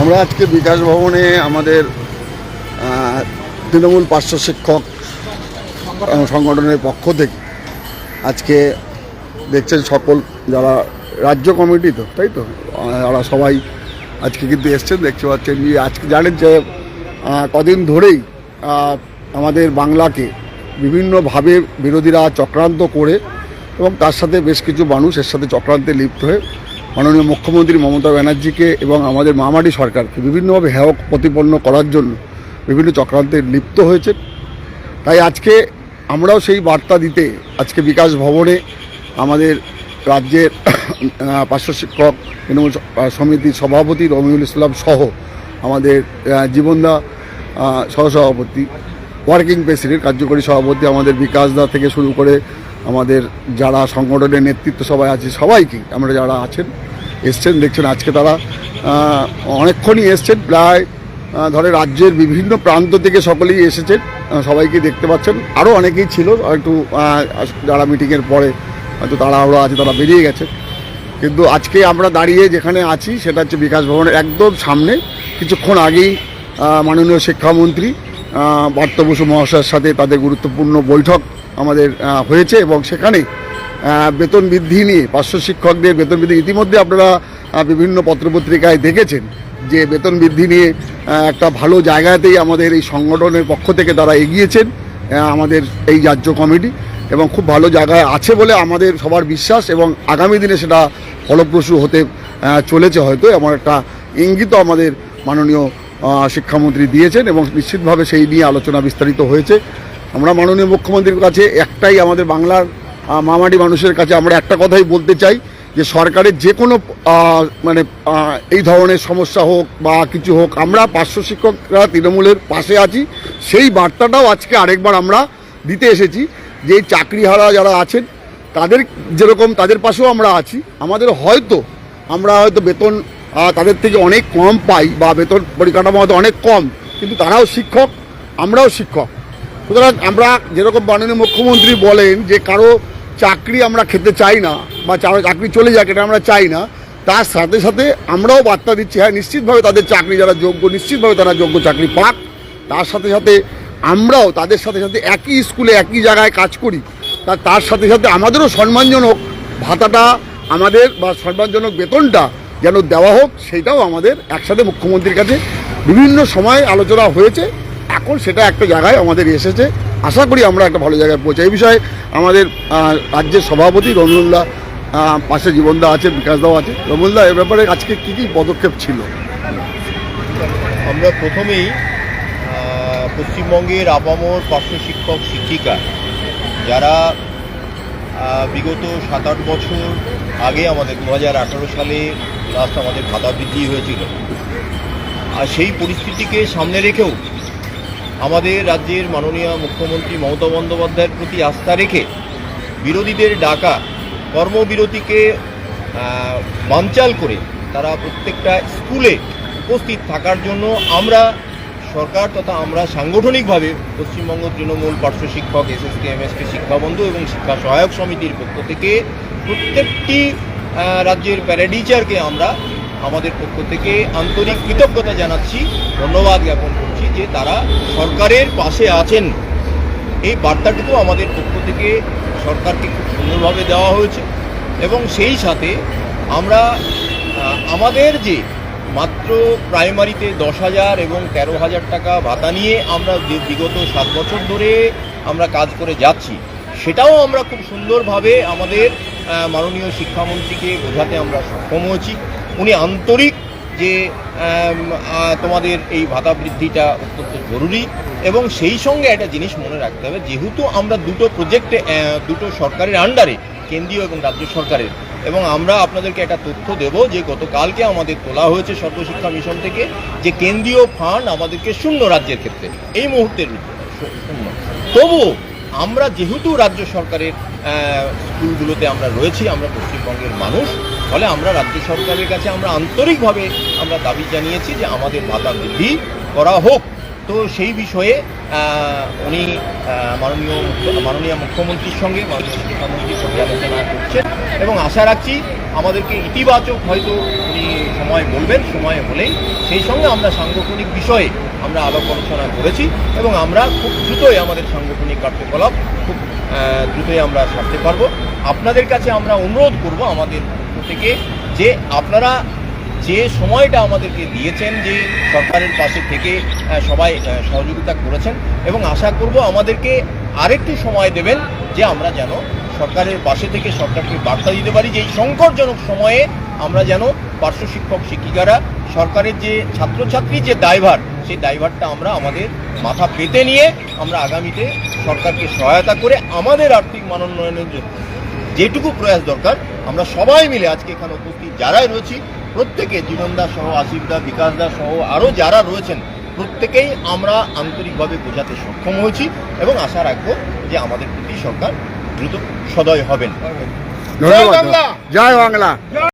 আমরা আজকে বিকাশ ভবনে আমাদের তৃণমূল পার্শ্ব শিক্ষক সংগঠনের পক্ষ থেকে আজকে দেখছেন সকল যারা রাজ্য কমিটি তো, তাই তো? যারা সবাই আজকে কিন্তু এসছেন, দেখতে পাচ্ছেন যে আজকে জানেন যে কদিন ধরেই আমাদের বাংলাকে বিভিন্নভাবে বিরোধীরা চক্রান্ত করে এবং তার সাথে বেশ কিছু মানুষ এর সাথে চক্রান্তে লিপ্ত হয়ে মাননীয় মুখ্যমন্ত্রী মমতা ব্যানার্জিকে এবং আমাদের মামাটি সরকারকে বিভিন্নভাবে হেয়ক প্রতিপন্ন করার জন্য বিভিন্ন চক্রান্তে লিপ্ত হয়েছে। তাই আজকে আমরাও সেই বার্তা দিতে আজকে বিকাশ ভবনে আমাদের রাজ্যের পার্শ্ব শিক্ষক, তৃণমূল সমিতির সভাপতি রমিউল ইসলাম সহ আমাদের জীবনদা সহসভাপতি, ওয়ার্কিং প্রেসিডেন্ট, কার্যকরী সভাপতি আমাদের বিকাশ দা থেকে শুরু করে আমাদের যারা সংগঠনের নেতৃত্ব সবাই আছে, সবাইকে আমরা যারা আছেন এসছেন দেখছেন আজকে তারা অনেকক্ষণই এসছেন প্রায় ধরে রাজ্যের বিভিন্ন প্রান্ত থেকে সকলেই এসেছেন সবাইকে দেখতে পাচ্ছেন। আরও অনেকেই ছিল একটু যারা মিটিংয়ের পরে হয়তো তারা তাড়াহুড়ো আছে তারা বেরিয়ে গেছে। কিন্তু আজকে আমরা দাঁড়িয়ে যেখানে আছি সেটা হচ্ছে বিকাশ ভবনের একদম সামনে। কিছুক্ষণ আগেই মাননীয় শিক্ষামন্ত্রী আহ, পার্থ বসু মহাশয়ের সাথে তাদের গুরুত্বপূর্ণ বৈঠক আমাদের হয়েছে এবং সেখানে বেতন বৃদ্ধি নিয়ে পার্শ্ব শিক্ষকদের বেতন বৃদ্ধি ইতিমধ্যে আপনারা বিভিন্ন পত্রপত্রিকায় দেখেছেন যে বেতন বৃদ্ধি নিয়ে একটা ভালো জায়গাতেই আমাদের এই সংগঠনের পক্ষ থেকে তারা এগিয়েছেন আমাদের এই রাজ্য কমিটি। এবং খুব ভালো জায়গায় আছে বলে আমাদের সবার বিশ্বাস এবং আগামী দিনে সেটা ফলপ্রসূ হতে চলেছে হয়তো। এমন একটা ইঙ্গিত আমাদের মাননীয় শিক্ষামন্ত্রী দিয়েছেন এবং নিশ্চিতভাবে সেই নিয়ে আলোচনা বিস্তারিত হয়েছে। আমরা মাননীয় মুখ্যমন্ত্রীর কাছে একটাই আমাদের বাংলার মামাটি মানুষের কাছে আমরা একটা কথাই বলতে চাই যে সরকারের যে কোনো মানে এই ধরনের সমস্যা হোক বা কিছু হোক, আমরা পার্শ্ব শিক্ষকরা তৃণমূলের পাশে আছি। সেই বার্তাটাও আজকে আরেকবার আমরা দিতে এসেছি যে চাকরিহারা যারা আছেন, তাদের যেরকম তাদের পাশেও আমরা আছি। আমাদের হয়তো, আমরা হয়তো বেতন তাদের থেকে অনেক কম পাই বা বেতন পরিকাঠামো হয়তো অনেক কম, কিন্তু তারাও শিক্ষক, আমরাও শিক্ষক। সুতরাং আমরা যেরকম মাননীয় মুখ্যমন্ত্রী বলেন যে কারও চাকরি আমরা খেতে চাই না বা চাকরি চলে যাক এটা আমরা চাই না, তার সাথে সাথে আমরাও বার্তা দিচ্ছি হ্যাঁ নিশ্চিতভাবে তাদের চাকরি যারা যোগ্য, নিশ্চিতভাবে তারা যোগ্য চাকরি পাক। তার সাথে সাথে আমরাও তাদের সাথে সাথে একই স্কুলে একই জায়গায় কাজ করি। তা তার সাথে সাথে আমাদেরও সম্মানজনক ভাতাটা, আমাদের বা সম্মানজনক বেতনটা যেন দেওয়া হোক, সেটাও আমাদের একসাথে মুখ্যমন্ত্রীর কাছে বিভিন্ন সময় আলোচনা হয়েছে। এখন সেটা একটা জায়গায় আমাদের এসেছে। আশা করি আমরা একটা ভালো জায়গায় পৌঁছাই। এই বিষয়ে আমাদের রাজ্যের সভাপতি রমনুল্লাহ পাশে জীবনদা আছে, বিকাশদাও আছে। রমনুল্লাহ এ ব্যাপারে আজকে কী কী পদক্ষেপ ছিল? আমরা প্রথমেই পশ্চিমবঙ্গের আপামর পার্শ্ব শিক্ষক, শিক্ষিকা, যারা বিগত সাত আট বছর আগে আমাদের দু হাজার আঠারো সালে লাস্ট আমাদের ভাতা বৃদ্ধি হয়েছিল। আর সেই পরিস্থিতিকে সামনে রেখেও আমাদের রাজ্যের মাননীয় মুখ্যমন্ত্রী মমতা বন্দ্যোপাধ্যায়ের প্রতি আস্থা রেখে বিরোধীদের ডাকা কর্মবিরতিকে আহ, বানচাল করে তারা প্রত্যেকটা স্কুলে উপস্থিত থাকার জন্য আমরা সরকার তথা আমরা সাংগঠনিকভাবে পশ্চিমবঙ্গ তৃণমূল পার্শ্ব শিক্ষক এসএসকে এমএসকে শিক্ষাবন্ধু এবং শিক্ষা সহায়ক সমিতির পক্ষ থেকে প্রত্যেকটি রাজ্যের প্যারাডিচারকে আমরা আমাদের পক্ষ থেকে আন্তরিক কৃতজ্ঞতা জানাচ্ছি। ধন্যবাদ জ্ঞাপন করছি। যে তারা সরকারের পাশে আছেন। এই বার্তাটুকু আমাদের পক্ষ থেকে সরকারকে খুব সুন্দরভাবে দেওয়া হয়েছে এবং সেই সাথে আমরা আমাদের যে মাত্র প্রাইমারিতে দশ হাজার এবং তেরো হাজার টাকা ভাতা নিয়ে আমরা বিগত সাত বছর ধরে আমরা কাজ করে যাচ্ছি, সেটাও আমরা খুব সুন্দরভাবে আমাদের মাননীয় শিক্ষামন্ত্রীকে বোঝাতে আমরা সক্ষম হয়েছি। উনি আন্তরিক যে তোমাদের এই ভাতা বৃদ্ধিটা অত্যন্ত জরুরি এবং সেই সঙ্গে একটা জিনিস মনে রাখতে হবে, যেহেতু আমরা দুটো প্রজেক্টে দুটো সরকারের আন্ডারে কেন্দ্রীয় এবং রাজ্য সরকারের, এবং আমরা আপনাদেরকে একটা তথ্য দেব যে গতকালকে আমাদের তোলা হয়েছে সর্বশিক্ষা মিশন থেকে যে কেন্দ্রীয় ফান্ড আমাদেরকে শূন্য রাজ্যের ক্ষেত্রে, এই মুহূর্তের শূন্য। তবুও আমরা যেহেতু রাজ্য সরকারের স্কুলগুলোতে আমরা রয়েছি, আমরা পশ্চিমবঙ্গের মানুষ ফলে আমরা রাজ্য সরকারের কাছে আমরা আন্তরিকভাবে আমরা দাবি জানিয়েছি যে আমাদের ভাতা বৃদ্ধি করা হোক। তো সেই বিষয়ে উনি মাননীয় মাননীয় মুখ্যমন্ত্রীর সঙ্গে মাননীয় শিক্ষামন্ত্রীর সঙ্গে আলোচনা করছেন এবং আশা রাখছি আমাদেরকে ইতিবাচক হয়তো উনি সময় বলবেন, সময় হলেই। সেই সঙ্গে আমরা সাংগঠনিক বিষয়ে আমরা আলাপ আলোচনা করেছি এবং আমরা খুব দ্রুতই আমাদের সাংগঠনিক কার্যকলাপ খুব দ্রুতই আমরা সারতে পারব। আপনাদের কাছে আমরা অনুরোধ করব আমাদের থেকে যে আপনারা যে সময়টা আমাদেরকে দিয়েছেন, যে সরকারের পাশে থেকে সবাই সহযোগিতা করেছেন এবং আশা করব আমাদেরকে আরেকটু সময় দেবেন যে আমরা যেন সরকারের পাশে থেকে সরকারকে বার্তা দিতে পারি, যে এই সংকটজনক সময়ে আমরা যেন পার্শ্ব শিক্ষক শিক্ষিকারা, সরকারের যে ছাত্রছাত্রী যে দায়ভার, সেই দায়ভারটা আমরা আমাদের মাথা পেতে নিয়ে আমরা আগামীতে সরকারকে সহায়তা করে আমাদের আর্থিক মানোন্নয়নের জন্য যেটুকু প্রয়াস দরকার আমরা সবাই মিলে আজকে এখানে উপস্থিত যারাই রয়েছি প্রত্যেকে জীবনদা সহ আসিফ দা বিকাশ দাস সহ আরও যারা রয়েছেন প্রত্যেকেই আমরা আন্তরিকভাবে বোঝাতে সক্ষম হয়েছি এবং আশা রাখব যে আমাদের প্রতি সরকার দ্রুত সদয় হবেন। জয় বাংলা!